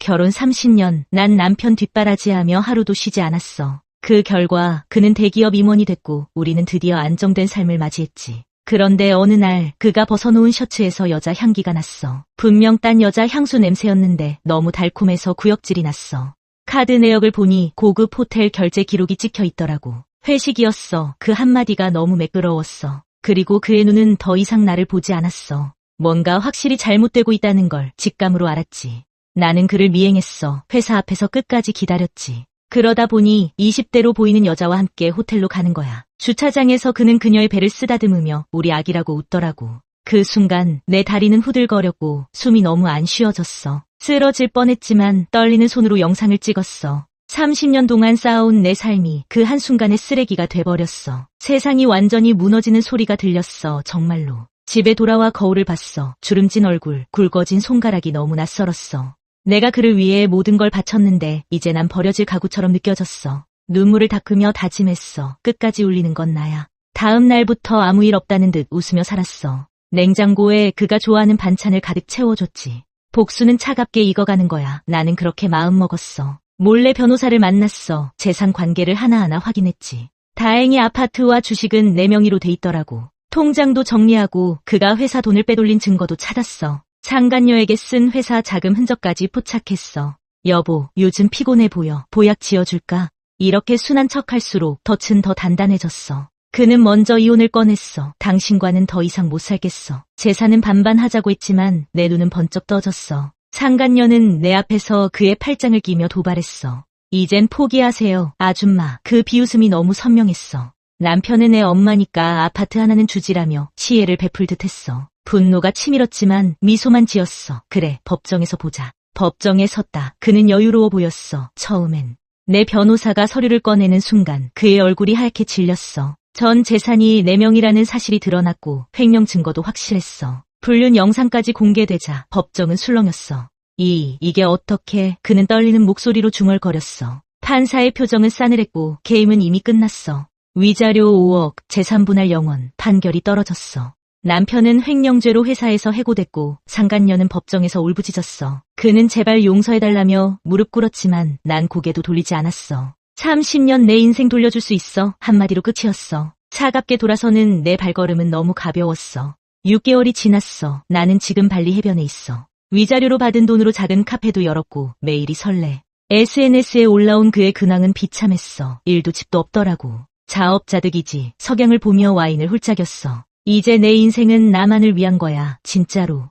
결혼 30년, 난 남편 뒷바라지하며 하루도 쉬지 않았어. 그 결과 그는 대기업 임원이 됐고 우리는 드디어 안정된 삶을 맞이했지. 그런데 어느 날 그가 벗어놓은 셔츠에서 여자 향기가 났어. 분명 딴 여자 향수 냄새였는데 너무 달콤해서 구역질이 났어. 카드 내역을 보니 고급 호텔 결제 기록이 찍혀 있더라고. 회식이었어. 그 한마디가 너무 매끄러웠어. 그리고 그의 눈은 더 이상 나를 보지 않았어. 뭔가 확실히 잘못되고 있다는 걸 직감으로 알았지. 나는 그를 미행했어. 회사 앞에서 끝까지 기다렸지. 그러다 보니 20대로 보이는 여자와 함께 호텔로 가는 거야. 주차장에서 그는 그녀의 배를 쓰다듬으며 우리 아기라고 웃더라고. 그 순간 내 다리는 후들거렸고 숨이 너무 안 쉬어졌어. 쓰러질 뻔했지만 떨리는 손으로 영상을 찍었어. 30년 동안 쌓아온 내 삶이 그 한순간에 쓰레기가 돼버렸어. 세상이 완전히 무너지는 소리가 들렸어, 정말로. 집에 돌아와 거울을 봤어. 주름진 얼굴, 굵어진 손가락이 너무 낯설었어. 내가 그를 위해 모든 걸 바쳤는데 이제 난 버려질 가구처럼 느껴졌어. 눈물을 닦으며 다짐했어. 끝까지 울리는 건 나야. 다음 날부터 아무 일 없다는 듯 웃으며 살았어. 냉장고에 그가 좋아하는 반찬을 가득 채워줬지. 복수는 차갑게 익어가는 거야. 나는 그렇게 마음먹었어. 몰래 변호사를 만났어. 재산 관계를 하나하나 확인했지. 다행히 아파트와 주식은 내 명의로 돼 있더라고. 통장도 정리하고 그가 회사 돈을 빼돌린 증거도 찾았어. 상간녀에게 쓴 회사 자금 흔적까지 포착했어. 여보, 요즘 피곤해 보여. 보약 지어줄까? 이렇게 순한 척 할수록 덫은 더 단단해졌어. 그는 먼저 이혼을 꺼냈어. 당신과는 더 이상 못 살겠어. 재산은 반반 하자고 했지만 내 눈은 번쩍 떠졌어. 상간녀는 내 앞에서 그의 팔짱을 끼며 도발했어. 이젠 포기하세요, 아줌마. 그 비웃음이 너무 선명했어. 남편은 내 엄마니까 아파트 하나는 주지라며 시혜를 베풀 듯 했어. 분노가 치밀었지만 미소만 지었어. 그래, 법정에서 보자. 법정에 섰다. 그는 여유로워 보였어. 처음엔. 내 변호사가 서류를 꺼내는 순간 그의 얼굴이 하얗게 질렸어. 전 재산이 내 명이라는 사실이 드러났고 횡령 증거도 확실했어. 불륜 영상까지 공개되자 법정은 술렁였어. 이, 이게 어떻게 그는 떨리는 목소리로 중얼거렸어. 판사의 표정은 싸늘했고 게임은 이미 끝났어. 위자료 5억, 재산 분할 영원, 판결이 떨어졌어. 남편은 횡령죄로 회사에서 해고됐고 상간녀는 법정에서 울부짖었어. 그는 제발 용서해달라며 무릎 꿇었지만 난 고개도 돌리지 않았어. 30년 내 인생 돌려줄 수 있어 한마디로 끝이었어. 차갑게 돌아서는 내 발걸음은 너무 가벼웠어. 6개월이 지났어. 나는 지금 발리 해변에 있어. 위자료로 받은 돈으로 작은 카페도 열었고 매일이 설레. SNS에 올라온 그의 근황은 비참했어. 일도 집도 없더라고. 자업자득이지. 석양을 보며 와인을 훌쩍였어. 이제 내 인생은 나만을 위한 거야. 진짜로.